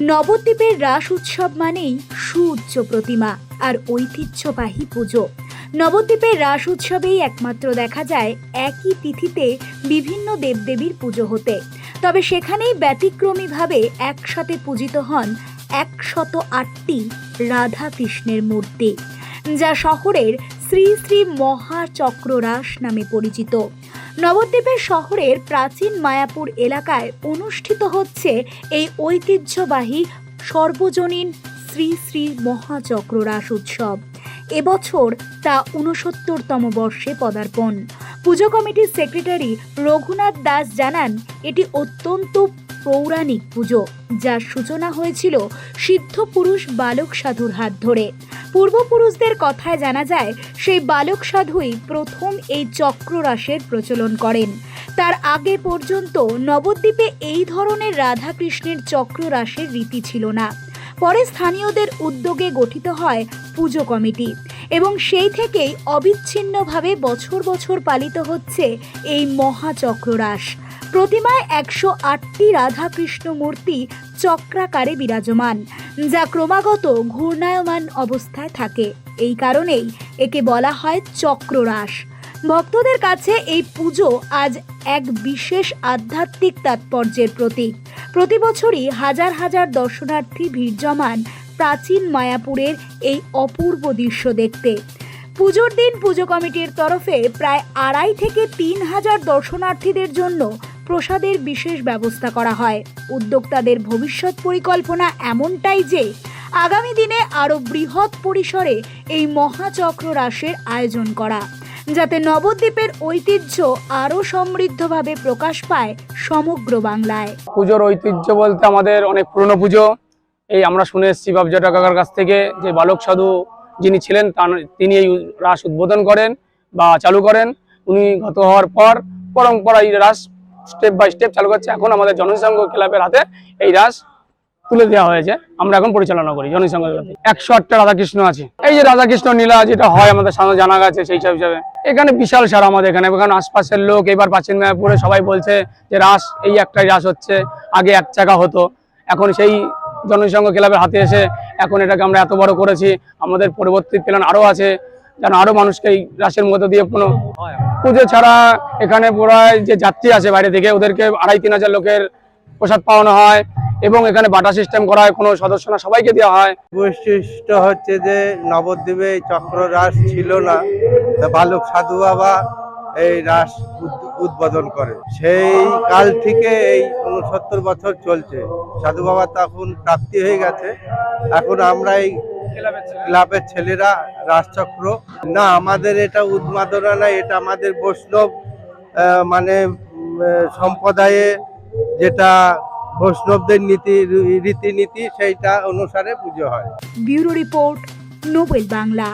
নবদ্বীপের রাস উৎসব মানেই সুউচ্চ প্রতিমা আর ঐতিহ্যবাহী পুজো। নবদ্বীপের রাস উৎসবেই একমাত্র দেখা যায় একই তিথিতে বিভিন্ন দেবদেবীর পুজো হতে। তবে সেখানেই ব্যতিক্রমীভাবে একসাথে পূজিত হন একশত আটটি রাধা কৃষ্ণের মূর্তি, যা শহরের শ্রী শ্রী মহাচক্ররাস নামে পরিচিত। নবদ্বীপের শহরের প্রাচীন মায়াপুর এলাকায় অনুষ্ঠিত হচ্ছে এই ঐতিহ্যবাহী সর্বজনীন শ্রী শ্রী মহাচক্ররাস উৎসব। এবছর তা ঊনসত্তরতম বর্ষে পদার্পণ। পুজো কমিটির সেক্রেটারি রঘুনাথ দাস জানান, এটি অত্যন্ত পৌরাণিক পুজো, যার সূচনা হয়েছিল সিদ্ধ পুরুষ বালক সাধুর হাত ধরে। পূর্বপুরুষদের কথায় জানা যায়, সেই বালক সাধুই প্রথম এই চক্ররাসের প্রচলন করেন। তার আগে পর্যন্ত নবদ্বীপে এই ধরনের রাধাকৃষ্ণের চক্ররাসের রীতি ছিল না। পরে স্থানীয়দের উদ্যোগে গঠিত হয় পুজো কমিটি এবং সেই থেকেই অবিচ্ছিন্নভাবে বছর বছর পালিত হচ্ছে এই মহাচক্ররাস। প্রতিমায় একশো আটটি রাধাকৃষ্ণ মূর্তি চক্রাকারে বিরাজমান, যা ক্রমাগত ঘূর্ণায়মান অবস্থায় থাকে। এই কারণেই একে বলা হয় চক্ররাস ভক্তদের কাছে এই পুজো আজ এক বিশেষ আধ্যাত্মিক তাৎপর্যের প্রতীক। প্রতি বছরই হাজার হাজার দর্শনার্থী ভিড় জমান প্রাচীন মায়াপুরের এই অপূর্ব দৃশ্য দেখতে। পুজোর দিন পুজো কমিটির তরফে প্রায় আড়াই থেকে তিন হাজার দর্শনার্থীদের জন্য প্রসাদের বিশেষ ব্যবস্থা করা হয়। উদ্যোক্তাদের ভবিষ্যৎ পরিকল্পনা এমনটাই যে, আগামী দিনে আরও বৃহৎ পরিসরে এই মহাচক্র রাসের আয়োজন করা, যাতে নবদ্বীপের ঐতিহ্য আরও সমৃদ্ধভাবে প্রকাশ পায় সমগ্র বাংলায়। পুজোর ঐতিহ্য বলতে আমাদের অনেক পুরনো পুজো। এই আমরা শুনে এসেছি বাবজাটা কাছ থেকে যে বালক সাধু যিনি ছিলেন, তার- তিনি এই রাস উদ্বোধন করেন বা চালু করেন। উনি গত হওয়ার পর পরম্পরা এই রাস স্টেপ বাই স্টেপ চালু করছে। এখন আমাদের জনসংঘ ক্লাবের হাতে এই রাস তুলে দেওয়া হয়েছে। আমরা এখন পরিচালনা করি জনসংঘ একশো আটটা রাধাকৃষ্ণ আছে। এই যে রাধাকৃষ্ণ নীলা যেটা হয় আমাদের সামনে জানা গেছে সেই সব হিসাবে। এখানে বিশাল সারা আমাদের এখানে। এখানে আশপাশের লোক, এবার প্রাচীন মায়াপুরে সবাই বলছে যে রাস, এই একটাই রাস হচ্ছে। আগে এক চাকা হতো। এখন সেই জনসংঘ ক্লাবের হাতে এসে এখন এটাকে আমরা এত বড় করেছি। আমাদের পরবর্তী প্ল্যান আরও আছে। যেন আরও মানুষকে এই রাসের মধ্যে দিয়ে কোনো পুজো ছাড়া এখানে প্রায় যে যাত্রী আছে বাইরে থেকে, ওদেরকে আড়াই তিন হাজার লোকের প্রসাদ পাওয়ানো হয় এবং এখানে বাটা সিস্টেম করা হয়, কোনো সদস্য না, সবাইকে দেওয়া হয়। বৈশিষ্ট্য হচ্ছে যে নবদ্বীপে চক্র রাস ছিল না বালক সাধু বাবা এই রাস উদ- উদ্বোধন করে। সেই কাল থেকে এই উনসত্তর বছর চলছে। সাধু বাবা তখন প্রাপ্তি হয়ে গেছে। এখন আমরা এই ক্লাবের ছেলেরা? রাজচক্র। না আমাদের এটা উদ্মাদনা না এটা আমাদের বৈষ্ণব আহ, মানে সম্প্রদায়ে যেটা বৈষ্ণবদের নীতি রীতিনীতি সেইটা অনুসারে পুজো হয়। Bureau report Nobel Bangla.